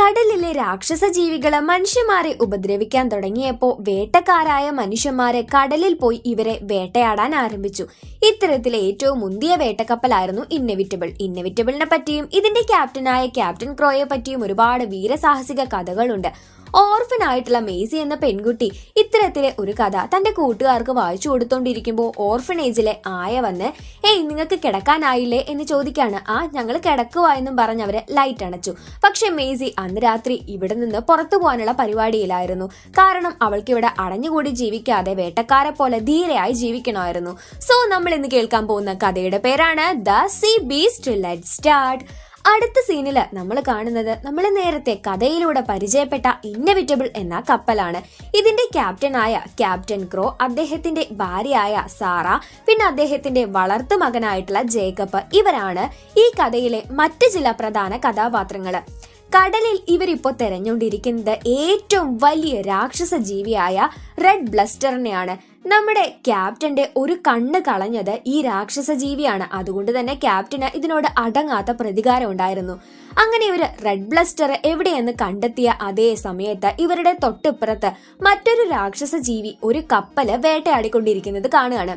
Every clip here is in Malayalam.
കടലിലെ രാക്ഷസ ജീവികൾ മനുഷ്യന്മാരെ ഉപദ്രവിക്കാൻ തുടങ്ങിയപ്പോൾ വേട്ടക്കാരായ മനുഷ്യന്മാരെ കടലിൽ പോയി ഇവരെ വേട്ടയാടാൻ ആരംഭിച്ചു. ഇത്തരത്തിലെ ഏറ്റവും മുന്തിയ വേട്ടക്കപ്പലായിരുന്നു ഇന്നവിറ്റബിൾ. ഇന്നവിറ്റബിളിനെ പറ്റിയും ഇതിന്റെ ക്യാപ്റ്റനായ ക്യാപ്റ്റൻ ക്രോയെ പറ്റിയും ഒരുപാട് വീരസാഹസിക കഥകളുണ്ട്. ഓർഫൻ ആയിട്ടുള്ള മേസി എന്ന പെൺകുട്ടി ഇത്തരത്തിലെ ഒരു കഥ തന്റെ കൂട്ടുകാർക്ക് വായിച്ചു കൊടുത്തോണ്ടിരിക്കുമ്പോൾ ഓർഫനേജിലെ ആയ വന്ന് ഏയ് നിങ്ങൾക്ക് കിടക്കാനായില്ലേ? എന്ന് ചോദിക്കാണ്. ആ ഞങ്ങൾ കിടക്കുവാ എന്നും പറഞ്ഞ് അവരെ ലൈറ്റ് അണച്ചു. പക്ഷെ മേസി അന്ന് രാത്രി ഇവിടെ നിന്ന് പുറത്തു പോകാനുള്ള പരിപാടിയിലായിരുന്നു. കാരണം അവൾക്ക് ഇവിടെ അടഞ്ഞുകൂടി ജീവിക്കാതെ വേട്ടക്കാരെ പോലെ ധീരയായി ജീവിക്കണമായിരുന്നു. സോ നമ്മൾ ഇന്ന് കേൾക്കാൻ പോകുന്ന കഥയുടെ പേരാണ് the sea beast. Let start അടുത്ത സീനിൽ നമ്മൾ കാണുന്നത് നമ്മൾ നേരത്തെ കഥയിലൂടെ പരിചയപ്പെട്ട ഇന്നവിറ്റബിൾ എന്ന കപ്പലാണ്. ഇതിന്റെ ക്യാപ്റ്റനായ ക്യാപ്റ്റൻ ക്രോ അദ്ദേഹത്തിന്റെ ഭാര്യയായ സാറ പിന്നെ അദ്ദേഹത്തിന്റെ വളർത്തു മകനായിട്ടുള്ള ജേക്കബ് ഇവരാണ് ഈ കഥയിലെ മറ്റു ചില പ്രധാന കഥാപാത്രങ്ങൾ കടലിൽ ഇവരിപ്പോ തെരഞ്ഞുകൊണ്ടിരിക്കുന്നത് ഏറ്റവും വലിയ രാക്ഷസ ജീവിയായ റെഡ് ബ്ലസ്റ്ററിനെയാണ് നമ്മുടെ ക്യാപ്റ്റന്റെ ഒരു കണ്ണ് കളഞ്ഞത് ഈ രാക്ഷസ ജീവിയാണ്. അതുകൊണ്ട് തന്നെ ക്യാപ്റ്റന് ഇതിനോട് അടങ്ങാത്ത പ്രതികാരം ഉണ്ടായിരുന്നു. അങ്ങനെ ഒരു റെഡ് ബ്ലസ്റ്റർ എവിടെയെന്ന് കണ്ടെത്തിയ അതേ സമയത്ത് ഇവരുടെ തൊട്ടിപ്പുറത്ത് മറ്റൊരു രാക്ഷസ ജീവി ഒരു കപ്പൽ വേട്ടയാടിക്കൊണ്ടിരിക്കുന്നത് കാണുകയാണ്.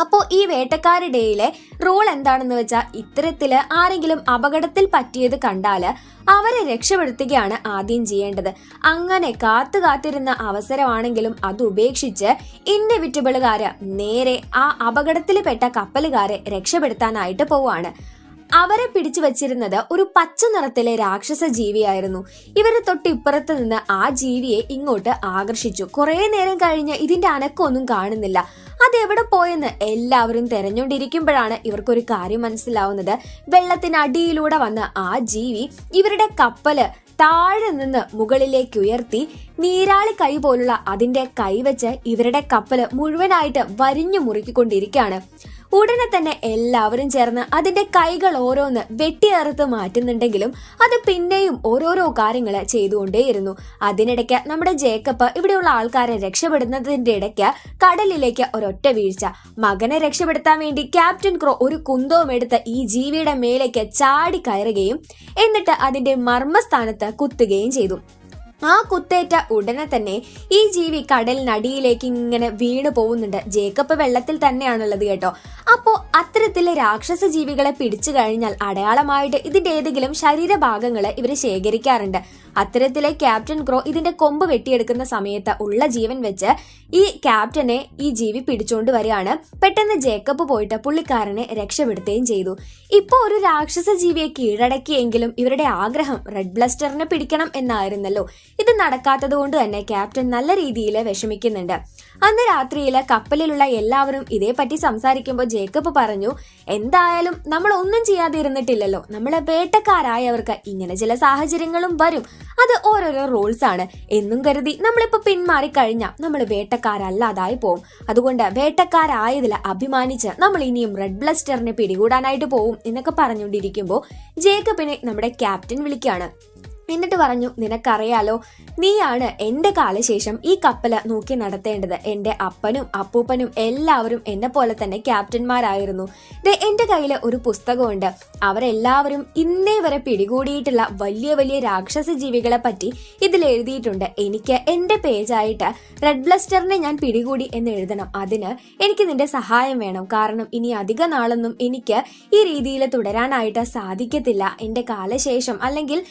അപ്പോൾ ഈ വേട്ടക്കാരുടെയിലെ റോൾ എന്താണെന്ന് വെച്ചാൽ ഇത്തരത്തിൽ ആരെങ്കിലും അപകടത്തിൽ പറ്റിയത് കണ്ടാൽ അവരെ രക്ഷപ്പെടുത്തുകയാണ് ആദ്യം ചെയ്യേണ്ടത്. അങ്ങനെ കാത്തു കാത്തിരുന്ന അവസരമാണെങ്കിലും അത് ഉപേക്ഷിച്ച് ഇൻഡെവിറ്റബിളുകാര് നേരെ ആ അപകടത്തിൽ പെട്ട കപ്പലുകാരെ രക്ഷപ്പെടുത്താനായിട്ട് പോവാണ്. അവരെ പിടിച്ചു വച്ചിരുന്നത് ഒരു പച്ച നിറത്തിലെ രാക്ഷസ ജീവിയായിരുന്നു. ഇവരെ തൊട്ടിപ്പുറത്ത് നിന്ന് ആ ജീവിയെ ഇങ്ങോട്ട് ആകർഷിച്ചു. കുറെ നേരം കഴിഞ്ഞ് ഇതിന്റെ അനക്കൊന്നും കാണുന്നില്ല. അതെവിടെ പോയെന്ന് എല്ലാവരും തെരഞ്ഞുകൊണ്ടിരിക്കുമ്പോഴാണ് ഇവർക്കൊരു കാര്യം മനസ്സിലാവുന്നത്. വെള്ളത്തിനടിയിലൂടെ വന്ന ആ ജീവി ഇവരുടെ കപ്പൽ താഴെ നിന്ന് മുകളിലേക്ക് ഉയർത്തി നീരാളി കൈ പോലുള്ള അതിന്റെ കൈവച്ച് ഇവരുടെ കപ്പൽ മുഴുവനായിട്ട് വരിഞ്ഞു മുറുക്കിക്കൊണ്ടിരിക്കുകയാണ്. ഉടനെ തന്നെ എല്ലാവരും ചേർന്ന് അതിന്റെ കൈകൾ ഓരോന്ന് വെട്ടിയറുത്ത് മാറ്റുന്നുണ്ടെങ്കിലും അത് പിന്നെയും ഓരോരോ കാര്യങ്ങൾ ചെയ്തുകൊണ്ടേയിരുന്നു. അതിനിടയ്ക്ക് നമ്മുടെ ജേക്കബ് ഇവിടെയുള്ള ആൾക്കാരെ രക്ഷപ്പെടുന്നതിന്റെ ഇടയ്ക്ക് കടലിലേക്ക് ഒരൊറ്റ വീഴ്ച. മകനെ രക്ഷപ്പെടുത്താൻ വേണ്ടി ക്യാപ്റ്റൻ ക്രോ ഒരു കുന്തവും എടുത്ത് ഈ ജീവിയുടെ മേലേക്ക് ചാടി കയറുകയും എന്നിട്ട് അതിന്റെ മർമ്മസ്ഥാനത്ത് കുത്തുകയും ചെയ്തു. ആ കുത്തേറ്റ ഉടനെ തന്നെ ഈ ജീവി കടലിനടിയിലേക്ക് ഇങ്ങനെ വീണു പോകുന്നുണ്ട്. ജേക്കബ് വെള്ളത്തിൽ തന്നെയാണുള്ളത് കേട്ടോ. അപ്പോ അത്തരത്തിലെ രാക്ഷസ ജീവികളെ പിടിച്ചു കഴിഞ്ഞാൽ അടയാളമായിട്ട് ഇതിന്റെ ഏതെങ്കിലും ശരീരഭാഗങ്ങൾ ഇവർ ശേഖരിക്കാറുണ്ട്. അത്തരത്തിലെ ക്യാപ്റ്റൻ ക്രോ ഇതിന്റെ കൊമ്പ് വെട്ടിയെടുക്കുന്ന സമയത്ത് ഉള്ള ജീവൻ വെച്ച് ഈ ക്യാപ്റ്റനെ ഈ ജീവി പിടിച്ചുകൊണ്ട് വരികയാണ്. പെട്ടെന്ന് ജേക്കബ് പോയിട്ട് പുള്ളിക്കാരനെ രക്ഷപ്പെടുത്തുകയും ചെയ്തു. ഇപ്പൊ ഒരു രാക്ഷസ ജീവിയെ കീഴടക്കിയെങ്കിലും ഇവരുടെ ആഗ്രഹം റെഡ് ബ്ലസ്റ്ററിനെ പിടിക്കണം എന്നായിരുന്നല്ലോ. ഇത് നടക്കാത്തത് കൊണ്ട് തന്നെ ക്യാപ്റ്റൻ നല്ല രീതിയിൽ വിഷമിക്കുന്നുണ്ട്. അന്ന് രാത്രിയിൽ കപ്പലിലുള്ള എല്ലാവരും ഇതേപ്പറ്റി സംസാരിക്കുമ്പോൾ ജേക്കബ് പറഞ്ഞു എന്തായാലും നമ്മൾ ഒന്നും ചെയ്യാതെ ഇരുന്നിട്ടില്ലല്ലോ നമ്മളെ വേട്ടക്കാരായവർക്ക് ഇങ്ങനെ ചില സാഹചര്യങ്ങളും വരും. അത് ഓരോരോ റൂൾസ് ആണ്. എന്നും കരുതി നമ്മളിപ്പോ പിന്മാറി കഴിഞ്ഞാൽ നമ്മൾ വേട്ടക്കാരല്ലാതായി പോവും. അതുകൊണ്ട് വേട്ടക്കാരായതിൽ അഭിമാനിച്ച് നമ്മൾ ഇനിയും റെഡ് ബ്ലസ്റ്ററിനെ പിടികൂടാനായിട്ട് പോവും എന്നൊക്കെ പറഞ്ഞുകൊണ്ടിരിക്കുമ്പോൾ ജേക്കബിനെ നമ്മുടെ ക്യാപ്റ്റൻ വിളിക്കുകയാണ് എന്നിട്ട് പറഞ്ഞു നിനക്കറിയാലോ നീയാണ് എന്റെ കാലശേഷം ഈ കപ്പൽ നോക്കി നടത്തേണ്ടത്. എന്റെ അപ്പനും അപ്പൂപ്പനും എല്ലാവരും എന്നെ പോലെ തന്നെ ക്യാപ്റ്റന്മാരായിരുന്നു. ദേ എന്റെ കയ്യിൽ ഒരു പുസ്തകമുണ്ട്. അവരെല്ലാവരും ഇന്നേ വരെ പിടികൂടിയിട്ടുള്ള വലിയ വലിയ രാക്ഷസ ജീവികളെ പറ്റി ഇതിൽ എഴുതിയിട്ടുണ്ട്. എനിക്ക് എന്റെ പേജായിട്ട് റെഡ് ബ്ലസ്റ്ററിനെ ഞാൻ പിടികൂടി എന്ന് എഴുതണം. അതിന് എനിക്ക് നിന്റെ സഹായം വേണം. കാരണം ഇനി അധിക നാളൊന്നും എനിക്ക് ഈ രീതിയിൽ തുടരാനായിട്ട് സാധിക്കത്തില്ല. എന്റെ കാലശേഷം അല്ലെങ്കിൽ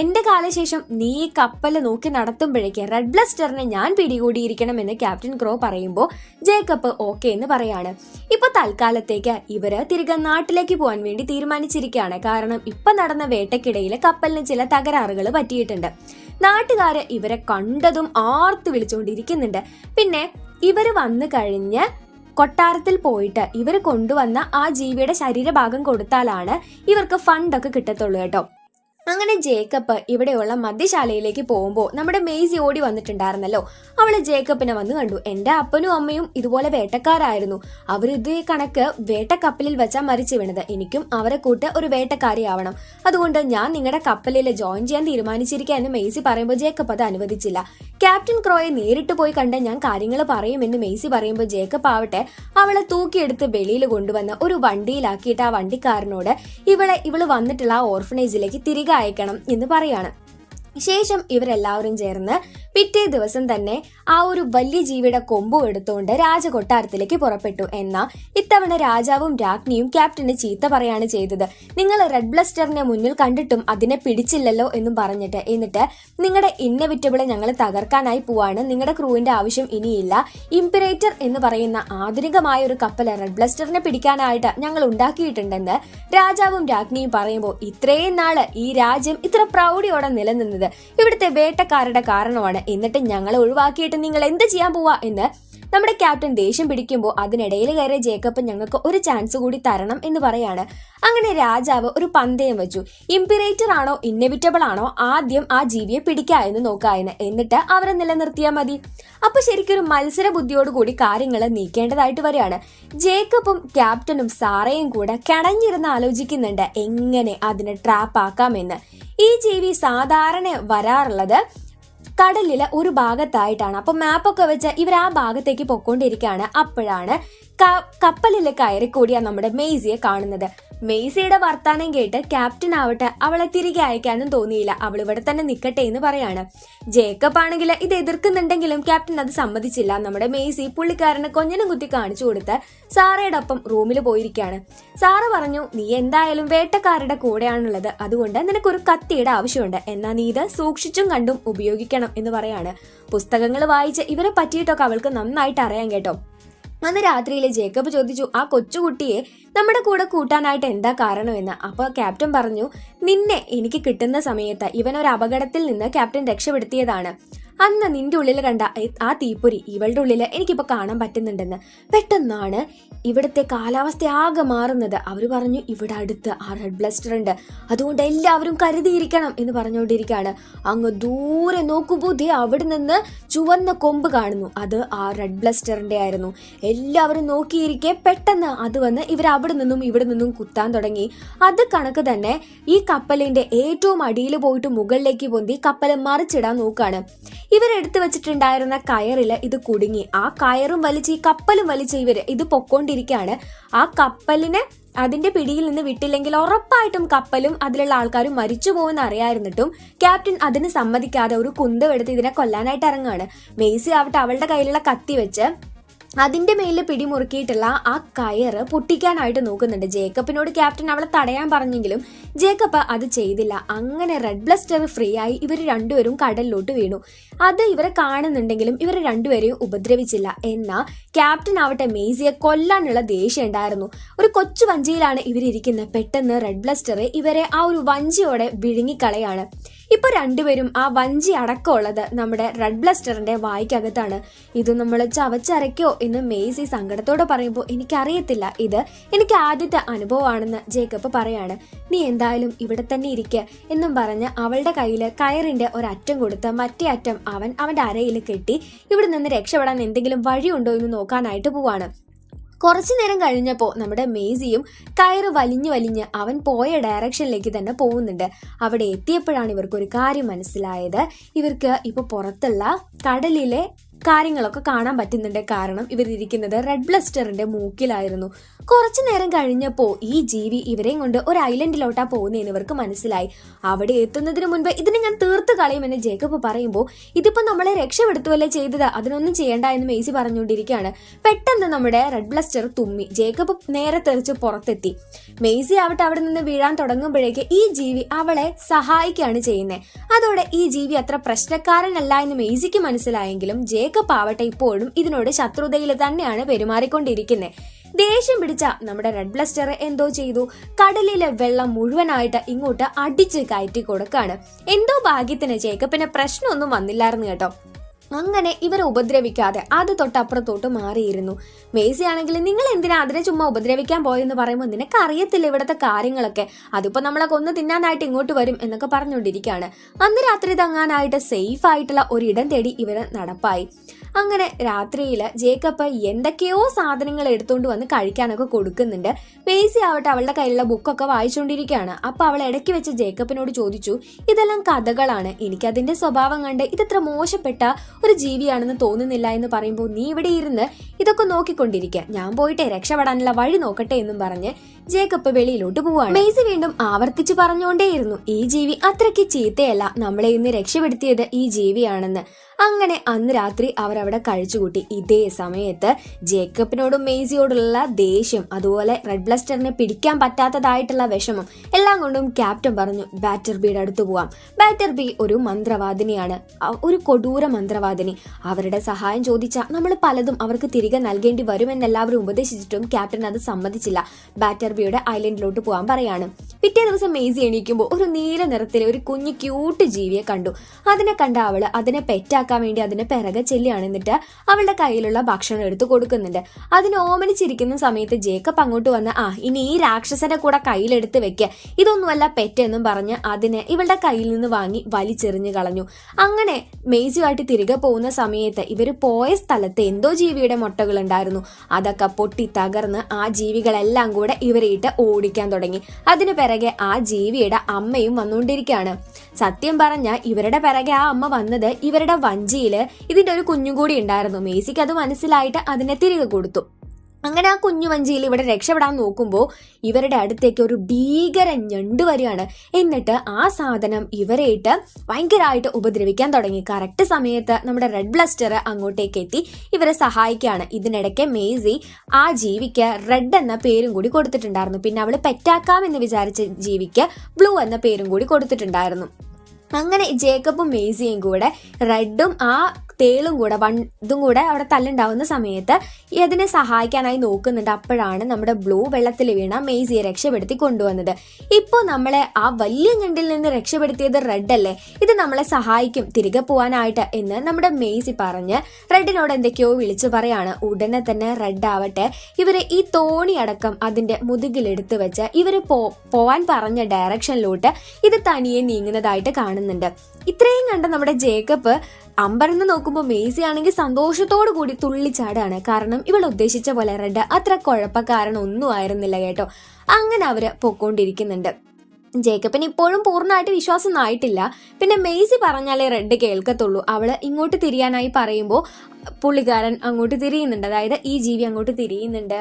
എന്റെ കാലശേഷം നീ ഈ കപ്പൽ നോക്കി നടത്തുമ്പോഴേക്ക് റെഡ് ബ്ലസ്റ്ററിനെ ഞാൻ പിടികൂടിയിരിക്കണമെന്ന് ക്യാപ്റ്റൻ ക്രോ പറയുമ്പോൾ ജേക്കബ് ഓക്കെ എന്ന് പറയാണ്. ഇപ്പൊ തൽക്കാലത്തേക്ക് ഇവർ തിരികെ നാട്ടിലേക്ക് പോകാൻ വേണ്ടി തീരുമാനിച്ചിരിക്കുകയാണ്. കാരണം ഇപ്പൊ നടന്ന വേട്ടക്കിടയിൽ കപ്പലിന് ചില തകരാറുകൾ പറ്റിയിട്ടുണ്ട്. നാട്ടുകാര് ഇവരെ കണ്ടതും ആർത്തു വിളിച്ചുകൊണ്ടിരിക്കുന്നുണ്ട് പിന്നെ ഇവർ വന്നു കഴിഞ്ഞ് കൊട്ടാരത്തിൽ പോയിട്ട് ഇവർ കൊണ്ടുവന്ന ആ ജീവിയുടെ ശരീരഭാഗം കൊടുത്താലാണ് ഇവർക്ക് ഫണ്ടൊക്കെ കിട്ടത്തുള്ളൂ കേട്ടോ. അങ്ങനെ ജേക്കബ് ഇവിടെയുള്ള മദ്യശാലയിലേക്ക് പോകുമ്പോൾ നമ്മുടെ മെയ്സി ഓടി വന്നിട്ടുണ്ടായിരുന്നല്ലോ. അവൾ ജേക്കബിനെ വന്ന് കണ്ടു. എന്റെ അപ്പനും അമ്മയും ഇതുപോലെ വേട്ടക്കാരായിരുന്നു. അവർ ഇതേ കണക്ക് വേട്ടക്കപ്പലിൽ വെച്ചാ മരിച്ചു വീണത്. എനിക്കും അവരെ കൂട്ട് ഒരു വേട്ടക്കാരിയാവണം. അതുകൊണ്ട് ഞാൻ നിങ്ങളുടെ കപ്പലിൽ ജോയിൻ ചെയ്യാൻ തീരുമാനിച്ചിരിക്കുക എന്ന് മെയ്സി പറയുമ്പോൾ ജേക്കബ് അത് അനുവദിച്ചില്ല. ക്യാപ്റ്റൻ ക്രോയെ നേരിട്ട് പോയി കണ്ട് ഞാൻ കാര്യങ്ങൾ പറയുമെന്ന് മെയ്സി പറയുമ്പോൾ ജേക്കബ് ആവട്ടെ അവളെ തൂക്കിയെടുത്ത് വെളിയിൽ കൊണ്ടുവന്ന് ഒരു വണ്ടിയിലാക്കിയിട്ട് ആ വണ്ടിക്കാരനോട് ഇവളെ ഇവൾ വന്നിട്ടുള്ള ആ ഓർഫനേജിലേക്ക് തിരികെ അയക്കണം എന്ന് പറയാണ്. ശേഷം ഇവരെല്ലാവരും ചേർന്ന് പിറ്റേ ദിവസം തന്നെ ആ ഒരു വലിയ ജീവിയുടെ കൊമ്പും എടുത്തുകൊണ്ട് രാജകൊട്ടാരത്തിലേക്ക് പുറപ്പെട്ടു എന്നാൽ ഇത്തവണ രാജാവും രാജ്ഞിയും ക്യാപ്റ്റന് ചീത്ത പറയാണ് ചെയ്തത്. നിങ്ങൾ റെഡ് ബ്ലസ്റ്ററിനെ മുന്നിൽ കണ്ടിട്ടും അതിനെ പിടിച്ചില്ലല്ലോ എന്നും പറഞ്ഞിട്ട് എന്നിട്ട് നിങ്ങളുടെ ഇന്നവിറ്റബിളെ ഞങ്ങൾ തകർക്കാനായി പോവാണ്. നിങ്ങളുടെ ക്രൂവിന്റെ ആവശ്യം ഇനിയില്ല. ഇംപിറേറ്റർ എന്ന് പറയുന്ന ആധുനികമായ ഒരു കപ്പൽ റെഡ് ബ്ലസ്റ്ററിനെ പിടിക്കാനായിട്ട് ഞങ്ങൾ ഉണ്ടാക്കിയിട്ടുണ്ടെന്ന് രാജാവും രാജ്ഞിയും പറയുമ്പോൾ ഇത്രയും നാൾ ഈ രാജ്യം ഇത്ര പ്രൗഢിയോടെ നിലനിന്നത്. ഇവിടുത്തെ വേട്ടക്കാരുടെ കാരണമാണ്. എന്നിട്ട് ഞങ്ങളെ ഒഴിവാക്കിയിട്ട് നിങ്ങൾ എന്ത് ചെയ്യാൻ പോവാ എന്ന് നമ്മുടെ ക്യാപ്റ്റൻ ദേഷ്യം പിടിക്കുമ്പോൾ അതിനിടയിൽ കയറിയ ജേക്കബ് ഞങ്ങൾക്ക് ഒരു ചാൻസ് കൂടി തരണം എന്ന് പറയാണ്. അങ്ങനെ രാജാവ് ഒരു പന്തയം വെച്ചു. ഇംപിറേറ്റർ ആണോ ഇന്നവിറ്റബിൾ ആണോ ആദ്യം ആ ജീവിയെ പിടിക്കാ എന്ന് നോക്കായെന്ന് എന്നിട്ട് അവരെ നിലനിർത്തിയാൽ മതി. അപ്പൊ ശരിക്കൊരു മത്സര ബുദ്ധിയോടുകൂടി കാര്യങ്ങൾ നീക്കേണ്ടതായിട്ട് വരികയാണ്. ജേക്കബും ക്യാപ്റ്റനും സാറയും കൂടെ കിടഞ്ഞിരുന്ന് ആലോചിക്കുന്നുണ്ട് എങ്ങനെ അതിനെ ട്രാപ്പ് ആക്കാമെന്ന് ഈ ജീവി സാധാരണ വരാറുള്ളത് കടലിലെ ഒരു ഭാഗത്തായിട്ടാണ്. അപ്പൊ മാപ്പൊക്കെ വെച്ച് ഇവർ ആ ഭാഗത്തേക്ക് പൊക്കോണ്ടിരിക്കുകയാണ് അപ്പോഴാണ് കപ്പലിൽ കൂടിയാ നമ്മുടെ മെയ്സിയെ കാണുന്നത്. മെയ്സിയുടെ വർത്താനം കേട്ട് ക്യാപ്റ്റൻ ആവട്ടെ അവളെ തിരികെ അയക്കാനും തോന്നിയില്ല. അവൾ ഇവിടെ തന്നെ നിൽക്കട്ടെ എന്ന് പറയാണ്. ജേക്കബ് ആണെങ്കിൽ ഇത് എതിർക്കുന്നുണ്ടെങ്കിലും ക്യാപ്റ്റൻ അത് സമ്മതിച്ചില്ല. നമ്മുടെ മെയ്സി പുള്ളിക്കാരനെ കൊഞ്ഞനും കുത്തി കാണിച്ചു കൊടുത്ത് സാറയുടെ ഒപ്പം റൂമിൽ പോയിരിക്കുകയാണ് സാറ് പറഞ്ഞു നീ എന്തായാലും വേട്ടക്കാരുടെ കൂടെയാണുള്ളത്. അതുകൊണ്ട് നിനക്കൊരു കത്തിയുടെ ആവശ്യമുണ്ട്. എന്നാൽ നീ ഇത് സൂക്ഷിച്ചും കണ്ടും ഉപയോഗിക്കണം എന്ന് പറയാണ്. പുസ്തകങ്ങൾ വായിച്ച് ഇവരെ പറ്റിയിട്ടൊക്കെ അവൾക്ക് നന്നായിട്ട് അറിയാം കേട്ടോ. അന്ന് രാത്രിയിൽ ജേക്കബ് ചോദിച്ചു ആ കൊച്ചുകുട്ടിയെ നമ്മുടെ കൂടെ കൂട്ടാനായിട്ട് എന്താ കാരണം? കാരണമെന്ന് അപ്പോൾ ക്യാപ്റ്റൻ പറഞ്ഞു നിന്നെ എനിക്ക് കിട്ടുന്ന സമയത്ത് ഇവൻ ഒരു അപകടത്തിൽ നിന്ന് ക്യാപ്റ്റൻ രക്ഷപ്പെടുത്തിയതാണ്. അന്ന് നിന്റെ ഉള്ളിൽ കണ്ട ആ തീപ്പൊരി ഇവളുടെ ഉള്ളിൽ എനിക്കിപ്പോൾ കാണാൻ പറ്റുന്നുണ്ടെന്ന് പെട്ടെന്നാണ് ഇവിടുത്തെ കാലാവസ്ഥ ആകെ മാറുന്നത്. അവർ പറഞ്ഞു ഇവിടെ അടുത്ത് ആ റെഡ് ബ്ലസ്റ്റർ ഉണ്ട്. അതുകൊണ്ട് എല്ലാവരും കരുതിയിരിക്കണം എന്ന് പറഞ്ഞുകൊണ്ടിരിക്കുകയാണ്. അങ്ങ് ദൂരെ നോക്കുമ്പോൾ ദേ അവിടെ നിന്ന് ചുവന്ന കൊമ്പ് കാണുന്നു. അത് ആ റെഡ് ബ്ലസ്റ്ററിന്റെ ആയിരുന്നു. എല്ലാവരും നോക്കിയിരിക്കെ പെട്ടെന്ന് അത് വന്ന് ഇവർ അവിടെ നിന്നും ഇവിടെ നിന്നും കുത്താൻ തുടങ്ങി. അത് കണക്ക് തന്നെ ഈ കപ്പലിന്റെ ഏറ്റവും അടിയിൽ പോയിട്ട് മുകളിലേക്ക് പൊന്തി കപ്പൽ മറിച്ചിടാൻ നോക്കാണ്. ഇവരെടുത്തു വെച്ചിട്ടുണ്ടായിരുന്ന കയറിൽ ഇത് കുടുങ്ങി. ആ കയറും വലിച്ച് ഈ കപ്പലും വലിച്ച് ഇവർ ഇത് പൊക്കോണ്ടിരിക്കുകയാണ് ആ കപ്പലിനെ അതിന്റെ പിടിയിൽ നിന്ന് വിട്ടില്ലെങ്കിൽ ഉറപ്പായിട്ടും കപ്പലും അതിലുള്ള ആൾക്കാരും മരിച്ചു പോകുമെന്ന് അറിയായിരുന്നിട്ടും ക്യാപ്റ്റൻ അതിന് സമ്മതിക്കാതെ ഒരു കുന്തമെടുത്ത് ഇതിനെ കൊല്ലാനായിട്ട് ഇറങ്ങുകയാണ്. മെയ്സി ആവട്ടെ അവളുടെ കയ്യിലുള്ള കത്തി വെച്ച് അതിന്റെ മേലിൽ പിടിമുറുക്കിയിട്ടുള്ള ആ കയറ് പൊട്ടിക്കാനായിട്ട് നോക്കുന്നുണ്ട്. ജേക്കബിനോട് ക്യാപ്റ്റൻ അവളെ തടയാൻ പറഞ്ഞെങ്കിലും ജേക്കബ് അത് ചെയ്തില്ല. അങ്ങനെ റെഡ് ബ്ലസ്റ്റർ ഫ്രീ ആയി ഇവർ രണ്ടുപേരും കടലിലോട്ട് വീണു. അത് ഇവരെ കാണുന്നുണ്ടെങ്കിലും ഇവർ രണ്ടുപേരെയും ഉപദ്രവിച്ചില്ല. എന്നാൽ ക്യാപ്റ്റൻ ആവട്ടെ മെയ്സിയെ കൊല്ലാനുള്ള ദേഷ്യം ഉണ്ടായിരുന്നു. ഒരു കൊച്ചു വഞ്ചിയിലാണ് ഇവരിയ്ക്കുന്നത് പെട്ടെന്ന് റെഡ് ബ്ലസ്റ്റർ ഇവരെ ആ ഒരു വഞ്ചിയോടെ വിഴുങ്ങിക്കളയാണ്. ഇപ്പൊ രണ്ടുപേരും ആ വഞ്ചി അടക്കമുള്ളത് നമ്മുടെ റെഡ് ബ്ലസ്റ്ററിന്റെ വായിക്കകത്താണ്. ഇത് നമ്മൾ ചവച്ചരയ്ക്കോ എന്ന് മേസി സങ്കടത്തോടെ പറയുമ്പോൾ എനിക്കറിയത്തില്ല ഇത്. എനിക്ക് ആദ്യത്തെ അനുഭവമാണെന്ന് ജേക്കബ് പറയാണ്. നീ എന്തായാലും ഇവിടെ തന്നെ ഇരിക്കുക എന്നും പറഞ്ഞ് അവളുടെ കയ്യിൽ കയറിന്റെ ഒരറ്റം കൊടുത്ത് മറ്റേ അറ്റം അവൻ അവന്റെ അരയിൽ കെട്ടി ഇവിടെ നിന്ന് രക്ഷപ്പെടാൻ എന്തെങ്കിലും വഴിയുണ്ടോ എന്ന് നോക്കാനായിട്ട് പോവാണ്. കുറച്ചു നേരം കഴിഞ്ഞപ്പോൾ നമ്മുടെ മേസിയും കയറ് വലിഞ്ഞു വലിഞ്ഞ് അവൻ പോയ ഡയറക്ഷനിലേക്ക് തന്നെ പോകുന്നുണ്ട്. അവിടെ എത്തിയപ്പോഴാണ് ഇവർക്ക് ഒരു കാര്യം മനസ്സിലായത്. ഇവർക്ക് ഇപ്പോൾ പുറത്തുള്ള കടലിലെ കാര്യങ്ങളൊക്കെ കാണാൻ പറ്റുന്നുണ്ട്. കാരണം ഇവരിരിക്കുന്നത് റെഡ് ബ്ലസ്റ്ററിന്റെ മൂക്കിലായിരുന്നു. കുറച്ചു നേരം കഴിഞ്ഞപ്പോൾ ഈ ജീവി ഇവരെയും കൊണ്ട് ഒരു ഐലൻഡിലോട്ടാ പോകുന്നതെന്ന് ഇവർക്ക് മനസ്സിലായി. അവിടെ എത്തുന്നതിന് മുൻപ് ഇതിനെ ഞാൻ തീർത്ത് കളയുമെന്ന് ജേക്കബ് പറയുമ്പോൾ ഇതിപ്പോ നമ്മളെ രക്ഷപ്പെടുത്തുവല്ലേ ചെയ്തത്? അതിനൊന്നും ചെയ്യണ്ട എന്ന് മേസി പറഞ്ഞുകൊണ്ടിരിക്കുകയാണ്. പെട്ടെന്ന് നമ്മുടെ റെഡ് ബ്ലസ്റ്റർ തുമ്മി. ജേക്കബ് നേരെ തെറിച്ച് പുറത്തെത്തി. മേസി ആവട്ടെ അവിടെ നിന്ന് വീഴാൻ തുടങ്ങുമ്പോഴേക്ക് ഈ ജീവി അവളെ സഹായിക്കുകയാണ് ചെയ്യുന്നത് അതോടെ ഈ ജീവി അത്ര പ്രശ്നക്കാരനല്ല എന്ന് മേസിക്ക് മനസ്സിലായെങ്കിലും ജേക്കബ് ആവട്ടെ ഇപ്പോഴും ഇതിനോട് ശത്രുതയിൽ തന്നെയാണ് പെരുമാറിക്കൊണ്ടിരിക്കുന്നത് ദേഷ്യം പിടിച്ച നമ്മുടെ റെഡ് ബ്ലസ്റ്റർ എന്തോ ചെയ്തു. കടലിലെ വെള്ളം മുഴുവനായിട്ട് ഇങ്ങോട്ട് അടിച്ച് കയറ്റി കൊടുക്കാണ്. എന്തോ ഭാഗ്യത്തിന് ജേക്കബിന് പ്രശ്നമൊന്നും വന്നില്ലായിരുന്നു കേട്ടോ. അങ്ങനെ ഇവരെ ഉപദ്രവിക്കാതെ അത് തൊട്ടപ്പുറത്തോട്ട് മാറിയിരുന്നു. മേസി ആണെങ്കിൽ നിങ്ങൾ എന്തിനാ അതിനെ ചുമ്മാ ഉപദ്രവിക്കാൻ പോയെന്ന് പറയുമ്പോൾ നിനക്ക് അറിയത്തില്ല ഇവിടുത്തെ കാര്യങ്ങളൊക്കെ. അതിപ്പോൾ നമ്മളെ കൊന്നു തിന്നാനായിട്ട് ഇങ്ങോട്ട് വരും എന്നൊക്കെ പറഞ്ഞുകൊണ്ടിരിക്കുകയാണ്. അന്ന് രാത്രി തങ്ങാനായിട്ട് സേഫ് ആയിട്ടുള്ള ഒരിടം തേടി ഇവരെ നടപ്പായി. അങ്ങനെ രാത്രിയിൽ ജേക്കബ് എന്തൊക്കെയോ സാധനങ്ങൾ എടുത്തുകൊണ്ട് വന്ന് കഴിക്കാനൊക്കെ കൊടുക്കുന്നുണ്ട്. പേസി ആവട്ടെ അവളുടെ കയ്യിലുള്ള ബുക്കൊക്കെ വായിച്ചുകൊണ്ടിരിക്കുകയാണ് അപ്പൊ അവൾ ഇടയ്ക്ക് വെച്ച് ജേക്കബിനോട് ചോദിച്ചു ഇതെല്ലാം കഥകളാണ്. എനിക്കതിന്റെ സ്വഭാവം കണ്ട് ഇതത്ര മോശപ്പെട്ട ഒരു ജീവിയാണെന്ന് തോന്നുന്നില്ല എന്ന് പറയുമ്പോൾ നീ ഇവിടെ ഇരുന്ന് ഇതൊക്കെ നോക്കിക്കൊണ്ടിരിക്കുക ഞാൻ പോയിട്ട് രക്ഷപ്പെടാനുള്ള വഴി നോക്കട്ടെ എന്നും പറഞ്ഞ് ജേക്കബ് വെളിയിലോട്ട് പോവാണ്. മേസി വീണ്ടും ആവർത്തിച്ചു പറഞ്ഞുകൊണ്ടേയിരുന്നു ഈ ജീവി അത്രയ്ക്ക് ചീത്തയല്ല. നമ്മളെ ഇന്ന് രക്ഷപ്പെടുത്തിയത് ഈ ജീവിയാണെന്ന്. അങ്ങനെ അന്ന് രാത്രി അവർ അവിടെ കഴിച്ചുകൂട്ടി. ഇതേ സമയത്ത് ജേക്കബിനോടും മെയ്സിയോടുള്ള ദേഷ്യം അതുപോലെ റെഡ് ബ്ലസ്റ്ററിനെ പിടിക്കാൻ പറ്റാത്തതായിട്ടുള്ള വിഷമം എല്ലാം കൊണ്ടും ക്യാപ്റ്റൻ പറഞ്ഞു ബാറ്റർ ബിയുടെ അടുത്ത് പോവാം. ബാറ്റർ ബി ഒരു മന്ത്രവാദിനിയാണ്. ഒരു കൊടൂര മന്ത്രവാദിനി. അവരുടെ സഹായം ചോദിച്ചാൽ നമ്മൾ പലതും അവർക്ക് തിരികെ നൽകേണ്ടി വരുമെന്ന് എല്ലാവരും ഉപദേശിച്ചിട്ടും ക്യാപ്റ്റൻ അത് സമ്മതിച്ചില്ല. ബാറ്റർ ബിയുടെ ഐലൻഡിലോട്ട് പോകാൻ പറയാണ്. പിറ്റേ ദിവസം മെയ്സി എണീക്കുമ്പോൾ ഒരു നീല നിറത്തിലെ ഒരു കുഞ്ഞു ക്യൂട്ട് ജീവിയെ കണ്ടു. അതിനെ കണ്ട അവൾ അതിനെ പെറ്റാക്കാൻ വേണ്ടി അതിനെ പിറകെ ചെല്ലിയാണ് എന്നിട്ട് അവളുടെ കയ്യിലുള്ള ഭക്ഷണം എടുത്ത് കൊടുക്കുന്നുണ്ട്. അതിന് ഓമനിച്ചിരിക്കുന്ന സമയത്ത് ജേക്കബ് അങ്ങോട്ട് വന്ന് ആ ഇനി ഈ രാക്ഷസന്റെ കൂടെ കയ്യിലെടുത്ത് വെക്ക. ഇതൊന്നുമല്ല പെറ്റെന്നും പറഞ്ഞ് അതിനെ ഇവളുടെ കയ്യിൽ നിന്ന് വാങ്ങി വലിച്ചെറിഞ്ഞു കളഞ്ഞു. അങ്ങനെ മേജുമായിട്ട് തിരികെ പോകുന്ന സമയത്ത് ഇവർ പോയ സ്ഥലത്ത് എന്തോ ജീവിയുടെ മുട്ടകൾ ഉണ്ടായിരുന്നു അതൊക്കെ പൊട്ടി തകർന്ന് ആ ജീവികളെല്ലാം കൂടെ ഇവരെയിട്ട് ഓടിക്കാൻ തുടങ്ങി. അതിനു പിറകെ ആ ജീവിയുടെ അമ്മയും വന്നുകൊണ്ടിരിക്കുകയാണ്. സത്യം പറഞ്ഞ ഇവരുടെ പിറകെ ആ അമ്മ വന്നത് ഇവരുടെ വഞ്ചിയിൽ. ഇതിന്റെ ഒരു കുഞ്ഞും കൂടി ഉണ്ടായിരുന്നു. മേസിക്ക് അത് മനസ്സിലായിട്ട് അതിനെ തിരികെ കൊടുത്തു. അങ്ങനെ ആ കുഞ്ഞു വഞ്ചിയിൽ ഇവിടെ രക്ഷപ്പെടാൻ നോക്കുമ്പോൾ ഇവരുടെ അടുത്തേക്ക് ഒരു ഭീകര ഞണ്ട് വരികയാണ്. എന്നിട്ട് ആ സാധനം ഇവരെയിട്ട് ഭയങ്കരമായിട്ട് ഉപദ്രവിക്കാൻ തുടങ്ങി. കറക്റ്റ് സമയത്ത് നമ്മുടെ റെഡ് ബ്ലസ്റ്റർ അങ്ങോട്ടേക്ക് എത്തി. ഇവരെ സഹായിക്കുകയാണ്. ഇതിനിടയ്ക്ക് മേസി ആ ജീവിക്ക് റെഡ് എന്ന പേരും കൂടി കൊടുത്തിട്ടുണ്ടായിരുന്നു. പിന്നെ അവൾ പെറ്റാക്കാം എന്ന് വിചാരിച്ച ജീവിക്ക് ബ്ലൂ എന്ന പേരും കൂടി കൊടുത്തിട്ടുണ്ടായിരുന്നു. അങ്ങനെ ജേക്കബും മേസിയും കൂടെ റെഡും ആ തേളും കൂടെ ഇതും കൂടെ അവിടെ തല്ലുണ്ടാവുന്ന സമയത്ത് ഇതിനെ സഹായിക്കാനായി നോക്കുന്നുണ്ട്. അപ്പോഴാണ് നമ്മുടെ ബ്ലൂ വെള്ളത്തിൽ വീണ മെയ്സിയെ രക്ഷപ്പെടുത്തി കൊണ്ടുവന്നത്. ഇപ്പോൾ നമ്മളെ ആ വലിയ ഞണ്ടിൽ നിന്ന് രക്ഷപ്പെടുത്തിയത് റെഡ് അല്ലേ? ഇത് നമ്മളെ സഹായിക്കും തിരികെ പോവാനായിട്ട് എന്ന് നമ്മുടെ മെയ്സി പറഞ്ഞ് റെഡിനോട് എന്തൊക്കെയോ വിളിച്ചു പറയാണ്. ഉടനെ തന്നെ റെഡ് ആവട്ടെ. ഇവർ ഈ തോണി അടക്കം അതിന്റെ മുതുകിലെടുത്ത് വെച്ച് ഇവർ പോവാൻ പറഞ്ഞ ഡയറക്ഷനിലോട്ട് ഇത് തനിയെ നീങ്ങുന്നതായിട്ട് കാണുന്നുണ്ട്. ഇത്രയും കണ്ട നമ്മുടെ ജേക്കബ് അമ്പരന്ന് നോക്കുമ്പോൾ മേസി ആണെങ്കിൽ സന്തോഷത്തോടു കൂടി തുള്ളിച്ചാടാണ് കാരണം ഇവൾ ഉദ്ദേശിച്ച പോലെ റെഡ് അത്ര കുഴപ്പക്കാരനൊന്നും ആയിരുന്നില്ല കേട്ടോ. അങ്ങനെ അവർ പൊക്കോണ്ടിരിക്കുന്നുണ്ട്. ജേക്കബിന് ഇപ്പോഴും പൂർണമായിട്ട് വിശ്വാസം ആയിട്ടില്ല. പിന്നെ മെയ്സി പറഞ്ഞാലേ റെഡ് കേൾക്കത്തുള്ളൂ. അവൾ ഇങ്ങോട്ട് തിരിയാനായി പറയുമ്പോൾ പുള്ളിക്കാരൻ അങ്ങോട്ട് തിരിയുന്നുണ്ട്. അതായത് ഈ ജീവി അങ്ങോട്ട് തിരിയുന്നുണ്ട്.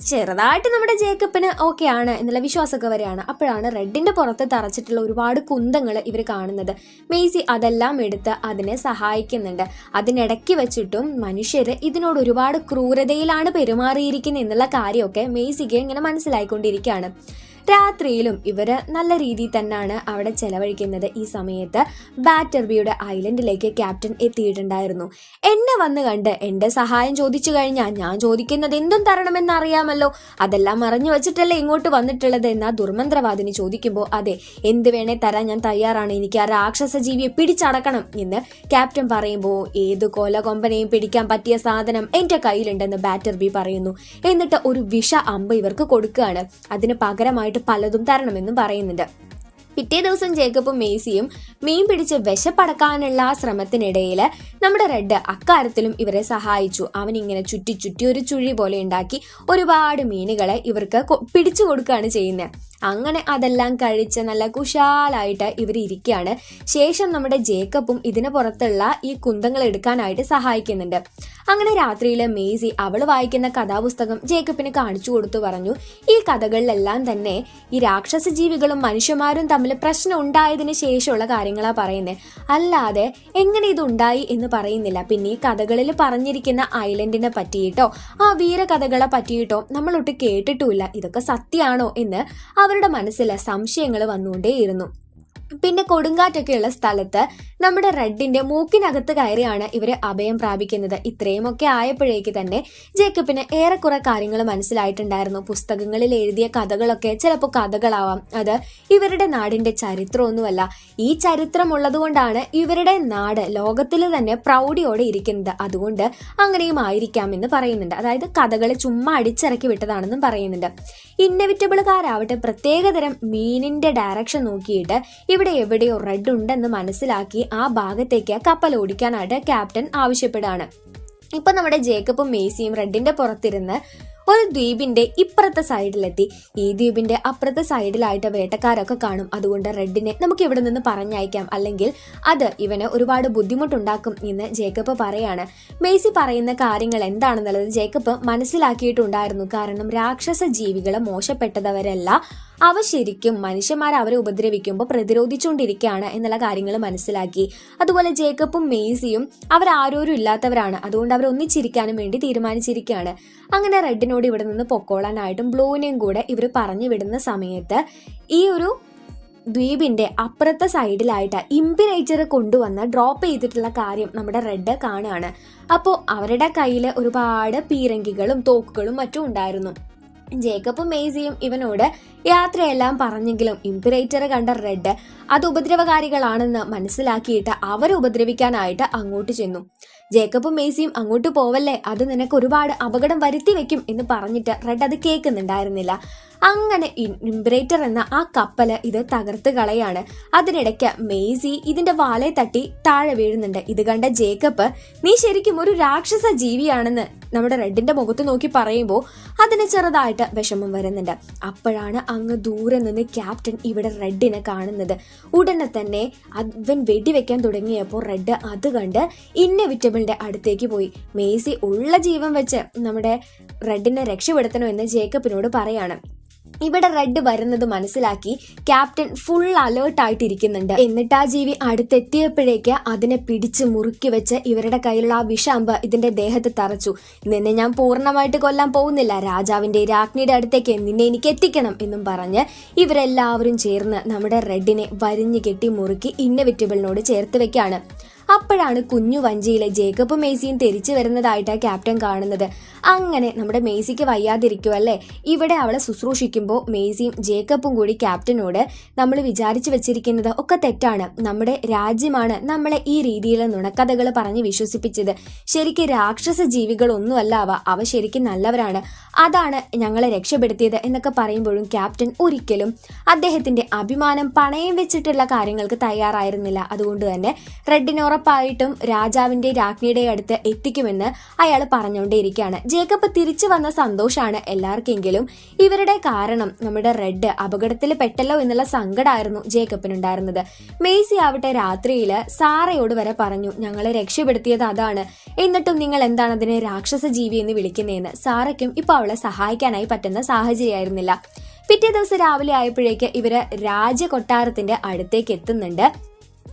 ചെറുതായിട്ട് നമ്മുടെ ജേക്കപ്പിന് ഓക്കെ ആണ് എന്നുള്ള വിശ്വാസമൊക്കെ വരെയാണ് അപ്പോഴാണ് റെഡിന്റെ പുറത്ത് തറച്ചിട്ടുള്ള ഒരുപാട് കുന്തങ്ങൾ ഇവർ കാണുന്നത്. മെയ്സി അതെല്ലാം എടുത്ത് അതിനെ സഹായിക്കുന്നുണ്ട്. അതിനിടയ്ക്ക് വെച്ചിട്ടും മനുഷ്യർ ഇതിനോട് ഒരുപാട് ക്രൂരതയിലാണ് പെരുമാറിയിരിക്കുന്നത് എന്നുള്ള കാര്യമൊക്കെ മെയ്സിക്ക് ഇങ്ങനെ മനസ്സിലായിക്കൊണ്ടിരിക്കുകയാണ്. രാത്രിയിലും ഇവർ നല്ല രീതിയിൽ തന്നെയാണ് അവിടെ ചെലവഴിക്കുന്നത്. ഈ സമയത്ത് ബാറ്റർബിയുടെ ഐലൻഡിലേക്ക് ക്യാപ്റ്റൻ എത്തിയിട്ടുണ്ടായിരുന്നു. എന്നെ വന്ന് കണ്ട് എന്റെ സഹായം ചോദിച്ചു കഴിഞ്ഞാൽ ഞാൻ ചോദിക്കുന്നത് എന്തും തരണമെന്ന് അറിയാമല്ലോ അതെല്ലാം മറഞ്ഞു വെച്ചിട്ടല്ലേ ഇങ്ങോട്ട് വന്നിട്ടുള്ളത് എന്ന ദുർമന്ത്രവാദിനി ചോദിക്കുമ്പോൾ അതെ എന്ത് വേണേ തരാൻ ഞാൻ തയ്യാറാണ്. എനിക്ക് ആ രാക്ഷസ ജീവിയെ പിടിച്ചടക്കണം. എന്ന് ക്യാപ്റ്റൻ പറയുമ്പോൾ ഏത് കൊല കൊമ്പനെയും പിടിക്കാൻ പറ്റിയ സാധനം എന്റെ കയ്യിലുണ്ടെന്ന് ബാറ്റർബി പറയുന്നു. എന്നിട്ട് ഒരു വിഷ അമ്പ് ഇവർക്ക് കൊടുക്കുകയാണ്. അതിന് പകരമായിട്ട് പലതും തരണമെന്നും പറയുന്നുണ്ട്. പിറ്റേ ദിവസം ജേക്കബും മേസിയും മീൻ പിടിച്ച് വിശപ്പടക്കാനുള്ള ശ്രമത്തിനിടയിൽ നമ്മുടെ റെഡ് അക്കാര്യത്തിലും ഇവരെ സഹായിച്ചു. അവൻ ഇങ്ങനെ ചുറ്റി ചുറ്റി ഒരു ചുഴി പോലെ ഉണ്ടാക്കി ഒരുപാട് മീനുകളെ ഇവർക്ക് പിടിച്ചു കൊടുക്കുകയാണ് ചെയ്യുന്നത് അങ്ങനെ അതെല്ലാം കഴിച്ച് നല്ല കുശാലായിട്ട് ഇവർ ഇരിക്കുകയാണ് ശേഷം നമ്മുടെ ജേക്കബും ഇതിന് പുറത്തുള്ള ഈ കുന്തങ്ങൾ എടുക്കാനായിട്ട് സഹായിക്കുന്നുണ്ട്. അങ്ങനെ രാത്രിയിലെ മേസി അവൾ വായിക്കുന്ന കഥാപുസ്തകം ജേക്കബിന് കാണിച്ചു കൊടുത്തു പറഞ്ഞു. ഈ കഥകളിലെല്ലാം തന്നെ ഈ രാക്ഷസ ജീവികളും മനുഷ്യന്മാരും തമ്മിൽ പ്രശ്നം ഉണ്ടായതിനു ശേഷമുള്ള കാര്യങ്ങളാണ് പറയുന്നത് അല്ലാതെ എങ്ങനെ ഇതുണ്ടായി എന്ന് പറയുന്നില്ല. പിന്നെ ഈ കഥകളിൽ പറഞ്ഞിരിക്കുന്ന ഐലൻഡിനെ പറ്റിയിട്ടോ ആ വീരകഥകളെ പറ്റിയിട്ടോ നമ്മളൊട്ട് കേട്ടിട്ടുമില്ല. ഇതൊക്കെ സത്യമാണോ എന്ന് അവരുടെ മനസ്സിൽ സംശയങ്ങൾ വന്നുകൊണ്ടേയിരുന്നു. പിന്നെ കൊടുങ്കാറ്റൊക്കെയുള്ള സ്ഥലത്ത് നമ്മുടെ റെഡിന്റെ മൂക്കിനകത്ത് കയറിയാണ് ഇവർ അഭയം പ്രാപിക്കുന്നത്. ഇത്രയുമൊക്കെ ആയപ്പോഴേക്ക് തന്നെ ജേക്കബിന് ഏറെക്കുറെ കാര്യങ്ങൾ മനസ്സിലായിട്ടുണ്ടായിരുന്നു. പുസ്തകങ്ങളിൽ എഴുതിയ കഥകളൊക്കെ ചിലപ്പോൾ കഥകളാവാം. അത് ഇവരുടെ നാടിന്റെ ചരിത്രമൊന്നുമല്ല. ഈ ചരിത്രം ഉള്ളതുകൊണ്ടാണ് ഇവരുടെ നാട് ലോകത്തിൽ തന്നെ പ്രൗഢിയോടെ ഇരിക്കുന്നത്. അതുകൊണ്ട് അങ്ങനെയും ആയിരിക്കാമെന്ന് പറയുന്നുണ്ട്. അതായത് കഥകൾ ചുമ്മാ അടിച്ചിറക്കി വിട്ടതാണെന്നും പറയുന്നുണ്ട്. ഇന്നവിറ്റബിളുകാരാവട്ടെ പ്രത്യേകതരം മീനിന്റെ ഡയറക്ഷൻ നോക്കിയിട്ട് ഇവിടെ എവിടെയോ റെഡ് ഉണ്ടെന്ന് മനസ്സിലാക്കി ആ ഭാഗത്തേക്ക് കപ്പൽ ഓടിക്കാനായിട്ട് ക്യാപ്റ്റൻ ആവശ്യപ്പെടുകയാണ്. ഇപ്പൊ നമ്മുടെ ജേക്കബും മേസിയും റെഡിന്റെ പുറത്തിരുന്ന് ഒരു ദ്വീപിന്റെ ഇപ്പുറത്തെ സൈഡിലെത്തി. ഈ ദ്വീപിന്റെ അപ്പുറത്തെ സൈഡിലായിട്ട് വേട്ടക്കാരൊക്കെ കാണും. അതുകൊണ്ട് റെഡിനെ നമുക്ക് ഇവിടെ നിന്ന് പറഞ്ഞയക്കാം. അല്ലെങ്കിൽ അത് ഇവന് ഒരുപാട് ബുദ്ധിമുട്ടുണ്ടാക്കും എന്ന് ജേക്കബ് പറയാണ്. മേസി പറയുന്ന കാര്യങ്ങൾ എന്താണെന്നുള്ളത് ജേക്കബ് മനസ്സിലാക്കിയിട്ടുണ്ടായിരുന്നു. കാരണം രാക്ഷസ ജീവികൾ മോശപ്പെട്ടതവരല്ല അവ ശരിക്കും മനുഷ്യന്മാർ അവരെ ഉപദ്രവിക്കുമ്പോൾ പ്രതിരോധിച്ചുകൊണ്ടിരിക്കുകയാണ് എന്നുള്ള കാര്യങ്ങൾ മനസ്സിലാക്കി. അതുപോലെ ജേക്കബും മേസിയും അവർ ആരോരും ഇല്ലാത്തവരാണ്. അതുകൊണ്ട് അവർ ഒന്നിച്ചിരിക്കാനും വേണ്ടി തീരുമാനിച്ചിരിക്കുകയാണ്. അങ്ങനെ റെഡിനോട് ഇവിടെ നിന്ന് പൊക്കോളാനായിട്ടും ബ്ലൂവിനെയും കൂടെ ഇവർ പറഞ്ഞു വിടുന്ന സമയത്ത് ഈ ഒരു ദ്വീപിന്റെ അപ്പുറത്തെ സൈഡിലായിട്ട് ഇമ്പിനേച്ചർ കൊണ്ടുവന്ന് ഡ്രോപ്പ് ചെയ്തിട്ടുള്ള കാര്യം നമ്മുടെ റെഡ് കാണുകയാണ്. അപ്പോൾ അവരുടെ കയ്യിൽ ഒരുപാട് പീരങ്കികളും തോക്കുകളും മറ്റും ഉണ്ടായിരുന്നു. ജേക്കബും മേസിയും ഇവനോട് യാത്രയെല്ലാം പറഞ്ഞെങ്കിലും ഇംപിറേറ്റർ കണ്ട റെഡ് അത് ഉപദ്രവകാരികളാണെന്ന് മനസ്സിലാക്കിയിട്ട് അവരെ ഉപദ്രവിക്കാനായിട്ട് അങ്ങോട്ട് ചെന്നു. ജേക്കബും മേസിയും അങ്ങോട്ട് പോവല്ലേ? അത് നിനക്ക് ഒരുപാട് അപകടം വരുത്തി വെക്കും എന്ന് പറഞ്ഞിട്ട് റെഡ് അത് കേൾക്കുന്നുണ്ടായിരുന്നില്ല. അങ്ങനെ ഇംബ്രേറ്റർ എന്ന ആ കപ്പൽ ഇത് തകർത്ത് കളയാണ്. അതിനിടയ്ക്ക് മേസി ഇതിന്റെ വാലെ തട്ടി താഴെ വീഴുന്നുണ്ട്. ഇത് കണ്ട ജേക്കബ് നീ ശരിക്കും ഒരു രാക്ഷസ ജീവിയാണെന്ന് നമ്മുടെ റെഡിന്റെ മുഖത്ത് നോക്കി പറയുമ്പോൾ അതിന് ചെറുതായിട്ട് വിഷമം വരുന്നുണ്ട്. അപ്പോഴാണ് അങ്ങ് ദൂരെ നിന്ന് ക്യാപ്റ്റൻ ഇവിടെ റെഡിനെ കാണുന്നത്. ഉടനെ തന്നെ അവൻ വെടിവെക്കാൻ തുടങ്ങിയപ്പോൾ റെഡ് അത് കണ്ട് ഇന്നവിറ്റബിളിന്റെ അടുത്തേക്ക് പോയി. മേസി ഉള്ള ജീവൻ വെച്ച് നമ്മുടെ റെഡിനെ രക്ഷപ്പെടുത്തണമെന്ന് ജേക്കബിനോട് പറയാണ്. ഇവിടെ റെഡ് വരുന്നത് മനസ്സിലാക്കി ക്യാപ്റ്റൻ ഫുൾ അലേർട്ട് ആയിട്ടിരിക്കുന്നുണ്ട്. എന്നിട്ട് ആ ജീവി അടുത്തെത്തിയപ്പോഴേക്ക് അതിനെ പിടിച്ച് മുറുക്കി വെച്ച് ഇവരുടെ കയ്യിലുള്ള ആ വിഷാമ്പ് ഇതിന്റെ ദേഹത്ത് തറച്ചു. നിന്നെ ഞാൻ പൂർണമായിട്ട് കൊല്ലാൻ പോകുന്നില്ല. രാജാവിന്റെ രാജ്ഞിയുടെ അടുത്തേക്ക് നിന്നെ എനിക്ക് എത്തിക്കണം എന്നും പറഞ്ഞ് ഇവരെല്ലാവരും ചേർന്ന് നമ്മുടെ റെഡിനെ വരിഞ്ഞു കെട്ടി മുറുക്കി ഇന്നവിറ്റബിളിനോട് ചേർത്ത് വെക്കാണ്. അപ്പോഴാണ് കുഞ്ഞു വഞ്ചിയിലെ ജേക്കബ് മേസിയും തിരിച്ചു വരുന്നതായിട്ട് ക്യാപ്റ്റൻ കാണുന്നത്. അങ്ങനെ നമ്മുടെ മേസിക്ക് വയ്യാതിരിക്കും അല്ലേ ഇവിടെ അവളെ ശുശ്രൂഷിക്കുമ്പോൾ മേസിയും ജേക്കബും കൂടി ക്യാപ്റ്റനോട് നമ്മൾ വിചാരിച്ചു വെച്ചിരിക്കുന്നത് ഒക്കെ തെറ്റാണ്. നമ്മുടെ രാജ്യമാണ് നമ്മളെ ഈ രീതിയിൽ നുണക്കഥകൾ പറഞ്ഞ് വിശ്വസിപ്പിച്ചത്. ശരിക്കും രാക്ഷസ ജീവികളൊന്നുമല്ല അവ അവ ശരിക്കും നല്ലവരാണ്. അതാണ് ഞങ്ങളെ രക്ഷപ്പെടുത്തിയത് എന്നൊക്കെ പറയുമ്പോഴും ക്യാപ്റ്റൻ ഒരിക്കലും അദ്ദേഹത്തിന്റെ അഭിമാനം പണയം വെച്ചിട്ടുള്ള കാര്യങ്ങൾക്ക് തയ്യാറായിരുന്നില്ല. അതുകൊണ്ട് തന്നെ റെഡിന് ഉറപ്പായിട്ടും രാജാവിന്റെ രാജ്ഞിയുടെ അടുത്ത് എത്തിക്കുമെന്ന് അയാൾ പറഞ്ഞുകൊണ്ടേയിരിക്കുകയാണ്. ജേക്കബ് തിരിച്ചു വന്ന സന്തോഷമാണ് എല്ലാവർക്കെങ്കിലും. ഇവരുടെ കാരണം നമ്മുടെ റെഡ് അപകടത്തിൽ പെട്ടല്ലോ എന്നുള്ള സങ്കടമായിരുന്നു ജേക്കബിനുണ്ടായിരുന്നത്. മേസി ആവട്ടെ രാത്രിയിൽ സാറയോട് വരെ പറഞ്ഞു ഞങ്ങളെ രക്ഷപ്പെടുത്തിയത് അതാണ്. എന്നിട്ടും നിങ്ങൾ എന്താണ് അതിനെ രാക്ഷസ ജീവി എന്ന് വിളിക്കുന്നതെന്ന്? സാറയ്ക്കും ഇപ്പൊ അവളെ സഹായിക്കാനായി പറ്റുന്ന സാഹചര്യമായിരുന്നില്ല. പിറ്റേ ദിവസം രാവിലെ ആയപ്പോഴേക്ക് ഇവർ രാജകൊട്ടാരത്തിന്റെ അടുത്തേക്ക് എത്തുന്നുണ്ട്.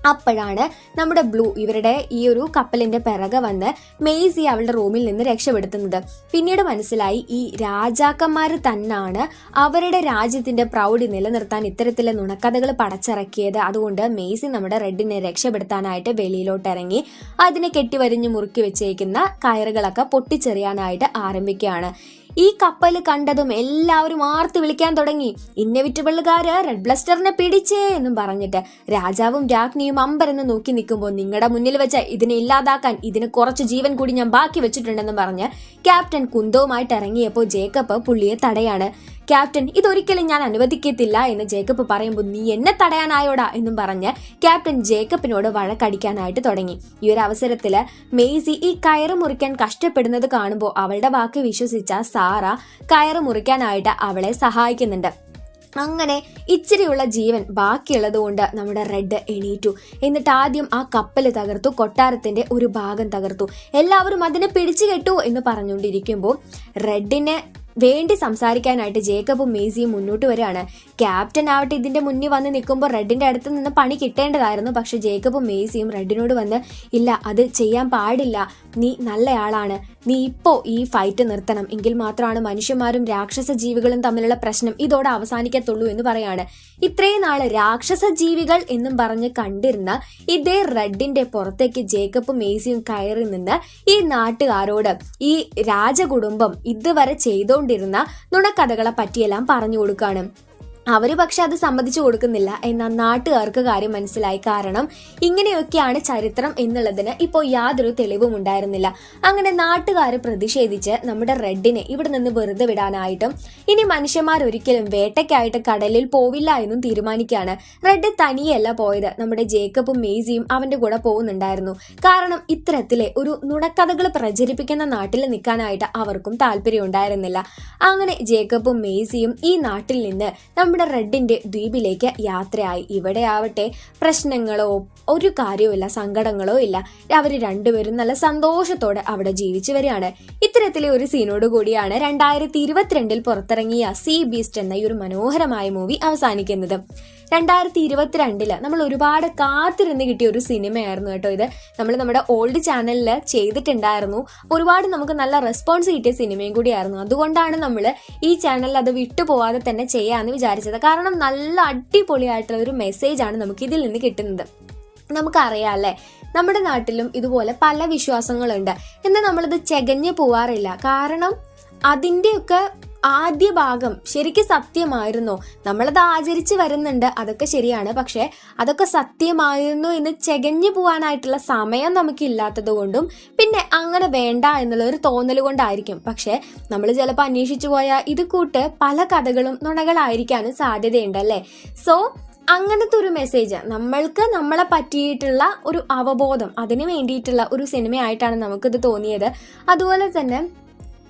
അപ്പോഴാണ് നമ്മുടെ ബ്ലൂ ഇവരുടെ ഈ ഒരു കപ്പലിന്റെ പിറകെ വന്ന് മെയ്സി അവളുടെ റൂമിൽ നിന്ന് രക്ഷപ്പെടുത്തുന്നത്. പിന്നീട് മനസ്സിലായി ഈ രാജാക്കന്മാർ തന്നാണ് അവരുടെ രാജ്യത്തിന്റെ പ്രൗഢി നിലനിർത്താൻ ഇത്തരത്തിലെ നുണക്കഥകൾ പടച്ചിറക്കിയത്. അതുകൊണ്ട് മെയ്സി നമ്മുടെ റെഡിനെ രക്ഷപ്പെടുത്താനായിട്ട് വെളിയിലോട്ട് ഇറങ്ങി അതിനെ കെട്ടിവരിഞ്ഞ് മുറുക്കി വെച്ചേക്കുന്ന കയറുകളൊക്കെ പൊട്ടിച്ചെറിയാനായിട്ട് ആരംഭിക്കുകയാണ്. ഈ കപ്പൽ കണ്ടതും എല്ലാവരും ആർത്ത് വിളിക്കാൻ തുടങ്ങി. ഇന്നവിറ്റബിളുകാര് റെഡ് ബ്ലസ്റ്ററിനെ പിടിച്ചേ എന്നും പറഞ്ഞിട്ട് രാജാവും രാജ്ഞിയും അമ്പരെന്ന് നോക്കി നിൽക്കുമ്പോൾ നിങ്ങളുടെ മുന്നിൽ വെച്ച ഇതിനെ ഇല്ലാതാക്കാൻ ഇതിന് കുറച്ച് ജീവൻ കൂടി ഞാൻ ബാക്കി വെച്ചിട്ടുണ്ടെന്ന് പറഞ്ഞ് ക്യാപ്റ്റൻ കുന്തവുമായിട്ട് ഇറങ്ങിയപ്പോൾ ജേക്കബ് പുള്ളിയെ തടയാണ്. ക്യാപ്റ്റൻ ഇതൊരിക്കലും ഞാൻ അനുവദിക്കത്തില്ല എന്ന് ജേക്കബ് പറയുമ്പോൾ നീ എന്നെ തടയാനായോടാ എന്നും പറഞ്ഞ് ക്യാപ്റ്റൻ ജേക്കബിനോട് വഴക്കടിക്കാനായിട്ട് തുടങ്ങി. ഈ ഒരു അവസരത്തിൽ മെയ്സി ഈ കയറ് മുറിക്കാൻ കഷ്ടപ്പെടുന്നത് കാണുമ്പോൾ അവളുടെ വാക്ക് വിശ്വസിച്ച സാറ കയറ് മുറിക്കാനായിട്ട് അവളെ സഹായിക്കുന്നുണ്ട്. അങ്ങനെ ഇച്ചിരിയുള്ള ജീവൻ ബാക്കിയുള്ളത് കൊണ്ട് നമ്മുടെ റെഡ് എണീറ്റു. എന്നിട്ട് ആദ്യം ആ കപ്പൽ തകർത്തു കൊട്ടാരത്തിന്റെ ഒരു ഭാഗം തകർത്തു. എല്ലാവരും അതിനെ പിടിച്ചു കെട്ടു എന്ന് പറഞ്ഞുകൊണ്ടിരിക്കുമ്പോൾ റെഡിനെ വേണ്ടി സംസാരിക്കാനായിട്ട് ജേക്കബും മേസിയും മുന്നോട്ട് വരികയാണ്. ക്യാപ്റ്റൻ ആവട്ടെ ഇതിന്റെ മുന്നിൽ വന്ന് നിൽക്കുമ്പോൾ റെഡിന്റെ അടുത്ത് നിന്ന് പണി കിട്ടേണ്ടതായിരുന്നു. പക്ഷെ ജേക്കബും മേസിയും റെഡിനോട് വന്ന് ഇല്ല അത് ചെയ്യാൻ പാടില്ല. നീ നല്ലയാളാണ്. നീ ഇപ്പോ ഈ ഫൈറ്റ് നിർത്തണം. എങ്കിൽ മാത്രമാണ് മനുഷ്യന്മാരും രാക്ഷസ ജീവികളും തമ്മിലുള്ള പ്രശ്നം ഇതോടെ അവസാനിക്കത്തുള്ളൂ എന്ന് പറയാണ്. ഇത്രയും നാൾ രാക്ഷസ ജീവികൾ എന്നും പറഞ്ഞ് കണ്ടിരുന്ന ഇതേ റെഡിന്റെ പുറത്തേക്ക് ജേക്കബും മേസിയും കയറി നിന്ന് ഈ നാട്ടുകാരോട് ഈ രാജകുടുംബം ഇതുവരെ ചെയ്തുകൊണ്ടിരുന്ന നുണക്കഥകളെ പറ്റിയെല്ലാം പറഞ്ഞു കൊടുക്കാണ്. അവർ പക്ഷെ അത് സമ്മതിച്ചു കൊടുക്കുന്നില്ല എന്നാൽ നാട്ടുകാർക്ക് കാര്യം മനസ്സിലായി. കാരണം ഇങ്ങനെയൊക്കെയാണ് ചരിത്രം എന്നുള്ളതിന് ഇപ്പോൾ യാതൊരു തെളിവും ഉണ്ടായിരുന്നില്ല. അങ്ങനെ നാട്ടുകാർ പ്രതിഷേധിച്ച് നമ്മുടെ റെഡിനെ ഇവിടെ നിന്ന് വെറുതെ വിടാനായിട്ടും ഇനി മനുഷ്യന്മാർ ഒരിക്കലും വേട്ടയ്ക്കായിട്ട് കടലിൽ പോവില്ല എന്നും തീരുമാനിക്കുകയാണ്. റെഡ് തനിയല്ല പോയത്. നമ്മുടെ ജേക്കബും മേസിയും അവന്റെ കൂടെ പോകുന്നുണ്ടായിരുന്നു. കാരണം ഇത്തരത്തിലെ ഒരു നുണക്കഥകൾ പ്രചരിപ്പിക്കുന്ന നാട്ടിൽ നിൽക്കാനായിട്ട് അവർക്കും താല്പര്യം ഉണ്ടായിരുന്നില്ല അങ്ങനെ ജേക്കബും മേസിയും ഈ നാട്ടിൽ നിന്ന് നമ്മുടെ റെഡിന്റെ ദ്വീപിലേക്ക് യാത്രയായി. ഇവിടെ ആവട്ടെ പ്രശ്നങ്ങളോ ഒരു കാര്യവുമില്ല സങ്കടങ്ങളോ ഇല്ല. അവർ രണ്ടുപേരും നല്ല സന്തോഷത്തോടെ അവിടെ ജീവിച്ചു വരികയാണ്. ഇത്തരത്തിലെ ഒരു സീനോട് കൂടിയാണ് രണ്ടായിരത്തി ഇരുപത്തിരണ്ടിൽ പുറത്തിറങ്ങിയ സീ ബീസ്റ്റ് എന്ന ഈ ഒരു മനോഹരമായ മൂവി അവസാനിക്കുന്നത്. രണ്ടായിരത്തി ഇരുപത്തിരണ്ടിൽ നമ്മൾ ഒരുപാട് കാത്തിരുന്ന് കിട്ടിയ ഒരു സിനിമയായിരുന്നു കേട്ടോ ഇത്. നമ്മൾ നമ്മുടെ ഓൾഡ് ചാനലിൽ ചെയ്തിട്ടുണ്ടായിരുന്നു. ഒരുപാട് നമുക്ക് നല്ല റെസ്പോൺസ് കിട്ടിയ സിനിമയും കൂടിയായിരുന്നു. അതുകൊണ്ടാണ് നമ്മൾ ഈ ചാനലിൽ അത് വിട്ടുപോകാതെ തന്നെ ചെയ്യാമെന്ന് വിചാരിച്ചത്. കാരണം നല്ല അടിപൊളിയായിട്ടുള്ള ഒരു മെസ്സേജ് ആണ് നമുക്ക് ഇതിൽ നിന്ന് കിട്ടുന്നത്. നമുക്കറിയാം അല്ലേ? നമ്മുടെ നാട്ടിലും ഇതുപോലെ പല വിശ്വാസങ്ങളുണ്ട്. എന്നാൽ നമ്മളിത് ചെകഞ്ഞ് പോവാറില്ല. കാരണം അതിന്റെയൊക്കെ ആദ്യ ഭാഗം ശരിക്കും സത്യമായിരുന്നോ? നമ്മളത് ആചരിച്ച് വരുന്നുണ്ട് അതൊക്കെ ശരിയാണ്. പക്ഷെ അതൊക്കെ സത്യമായിരുന്നു എന്ന് ചെകഞ്ഞു പോകാനായിട്ടുള്ള സമയം നമുക്കില്ലാത്തത് കൊണ്ടും പിന്നെ അങ്ങനെ വേണ്ട എന്നുള്ള ഒരു തോന്നൽ കൊണ്ടായിരിക്കും. പക്ഷെ നമ്മൾ ചിലപ്പോൾ അന്വേഷിച്ചു പോയാൽ ഇത് കൂട്ട് പല കഥകളും നുണകളായിരിക്കാനും സാധ്യതയുണ്ടല്ലേ സോ അങ്ങനത്തെ ഒരു മെസ്സേജ് നമ്മൾക്ക് നമ്മളെ പറ്റിയിട്ടുള്ള ഒരു അവബോധം അതിന് വേണ്ടിയിട്ടുള്ള ഒരു സിനിമയായിട്ടാണ് നമുക്കിത് തോന്നിയത്. അതുപോലെ തന്നെ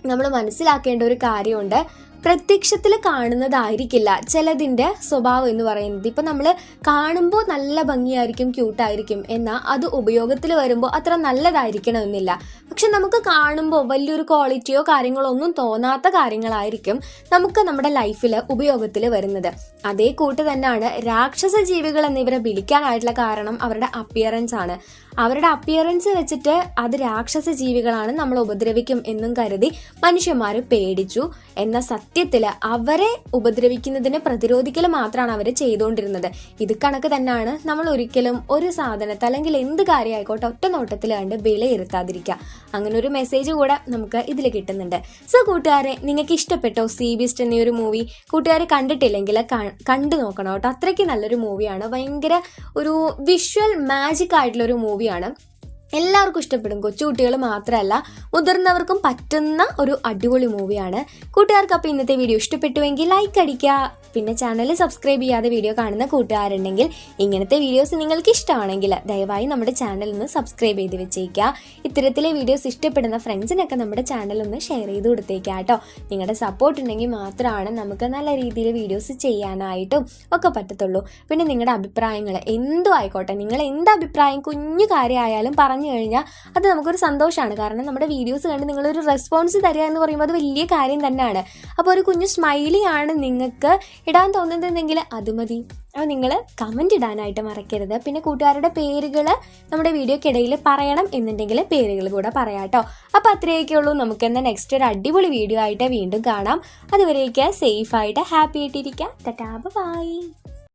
നമ്മൾ മനസ്സിലാക്കേണ്ട ഒരു കാര്യമുണ്ട്. പ്രത്യക്ഷത്തിൽ കാണുന്നതായിരിക്കില്ല. ചിലതിന്റെ സ്വഭാവം എന്ന് പറയുന്നത്. ഇപ്പം നമ്മൾ കാണുമ്പോൾ നല്ല ഭംഗിയായിരിക്കും ക്യൂട്ടായിരിക്കും എന്നാൽ അത് ഉപയോഗത്തിൽ വരുമ്പോൾ അത്ര നല്ലതായിരിക്കണമെന്നില്ല. പക്ഷെ നമുക്ക് കാണുമ്പോൾ വലിയൊരു ക്വാളിറ്റിയോ കാര്യങ്ങളോ ഒന്നും തോന്നാത്ത കാര്യങ്ങളായിരിക്കും നമുക്ക് നമ്മുടെ ലൈഫിൽ ഉപയോഗത്തിൽ വരുന്നത്. അതേ കൂട്ട് തന്നെയാണ് രാക്ഷസ ജീവികൾ എന്നിവരെ വിളിക്കാനായിട്ടുള്ള കാരണം അവരുടെ അപ്പിയറൻസ് ആണ് അവരുടെ അപ്പിയറൻസ് വെച്ചിട്ട് അത് രാക്ഷസ ജീവികളാണ് നമ്മൾ ഉപദ്രവിക്കും എന്നും കരുതി മനുഷ്യന്മാർ പേടിച്ചു. എന്ന സത്യത്തിൽ അവരെ ഉപദ്രവിക്കുന്നതിനെ പ്രതിരോധിക്കൽ മാത്രമാണ് അവർ ചെയ്തുകൊണ്ടിരുന്നത് ഇത് കണക്ക് തന്നെയാണ് നമ്മൾ ഒരിക്കലും ഒരു സാധനത്തെ അല്ലെങ്കിൽ എന്ത് കാര്യമായിക്കോട്ടെ ഒറ്റ നോട്ടത്തിൽ കണ്ട് വിലയിരുത്താതിരിക്കുക. അങ്ങനെ ഒരു മെസ്സേജ് കൂടെ നമുക്ക് ഇതിൽ കിട്ടുന്നുണ്ട്. സോ കൂട്ടുകാരെ നിങ്ങൾക്ക് ഇഷ്ടപ്പെട്ടോ സീ ബീസ്റ്റ് എന്നീ ഒരു മൂവി കൂട്ടുകാരെ കണ്ടിട്ടില്ലെങ്കിൽ കണ്ടു നോക്കണം കേട്ടോ. അത്രയ്ക്ക് നല്ലൊരു മൂവിയാണ് ഭയങ്കര ഒരു വിഷ്വൽ മാജിക് ആയിട്ടുള്ള ഒരു മൂവിയാണ് എല്ലാവർക്കും ഇഷ്ടപ്പെടും. കൊച്ചുകുട്ടികൾ മാത്രമല്ല മുതിർന്നവർക്കും പറ്റുന്ന ഒരു അടിപൊളി മൂവിയാണ്. കൂട്ടുകാർക്ക് അപ്പോൾ ഇന്നത്തെ വീഡിയോ ഇഷ്ടപ്പെട്ടുവെങ്കിൽ ലൈക്ക് അടിക്കുക. പിന്നെ ചാനൽ സബ്സ്ക്രൈബ് ചെയ്യാതെ വീഡിയോ കാണുന്ന കൂട്ടുകാരുണ്ടെങ്കിൽ ഇങ്ങനത്തെ വീഡിയോസ് നിങ്ങൾക്ക് ഇഷ്ടമാണെങ്കിൽ ദയവായി നമ്മുടെ ചാനൽ ഒന്ന് സബ്സ്ക്രൈബ് ചെയ്ത് വെച്ചേക്കുക. ഇത്തരത്തിലെ വീഡിയോസ് ഇഷ്ടപ്പെടുന്ന ഫ്രണ്ട്സിനൊക്കെ നമ്മുടെ ചാനൽ ഒന്ന് ഷെയർ ചെയ്ത് കൊടുത്തേക്കുക കേട്ടോ. നിങ്ങളുടെ സപ്പോർട്ട് ഉണ്ടെങ്കിൽ മാത്രമാണ് നമുക്ക് നല്ല രീതിയിൽ വീഡിയോസ് ചെയ്യാനായിട്ടും ഒക്കെ പറ്റത്തുള്ളൂ. പിന്നെ നിങ്ങളുടെ അഭിപ്രായങ്ങൾ എന്തും ആയിക്കോട്ടെ. നിങ്ങൾ എന്ത് അഭിപ്രായം കുഞ്ഞു കാര്യമായാലും പറഞ്ഞു കഴിഞ്ഞാൽ അത് നമുക്കൊരു സന്തോഷമാണ് കാരണം നമ്മുടെ വീഡിയോസ് കണ്ട് നിങ്ങളൊരു റെസ്പോൺസ് തരിക എന്ന് പറയുമ്പോൾ അത് വലിയ കാര്യം തന്നെയാണ് അപ്പോൾ ഒരു കുഞ്ഞു സ്മൈലി ആണ് നിങ്ങൾക്ക് ഇടാൻ തോന്നുന്നതെങ്കിൽ അത് മതി. അപ്പോൾ നിങ്ങൾ കമന്റ് ഇടാനായിട്ട് മറക്കരുത്. പിന്നെ കൂട്ടുകാരുടെ പേരുകൾ നമ്മുടെ വീഡിയോക്കിടയിൽ പറയണം എന്നുണ്ടെങ്കിൽ പേരുകൾ കൂടെ പറയാം കേട്ടോ അപ്പോൾ അത്രയൊക്കെ ഉള്ളൂ. നമുക്ക് എന്നാൽ നെക്സ്റ്റ് ഒരു അടിപൊളി വീഡിയോ ആയിട്ട് വീണ്ടും കാണാം. അതുവരേക്ക് സേഫായിട്ട് ഹാപ്പി ആയിട്ടിരിക്കുക ടാറ്റാ ബൈ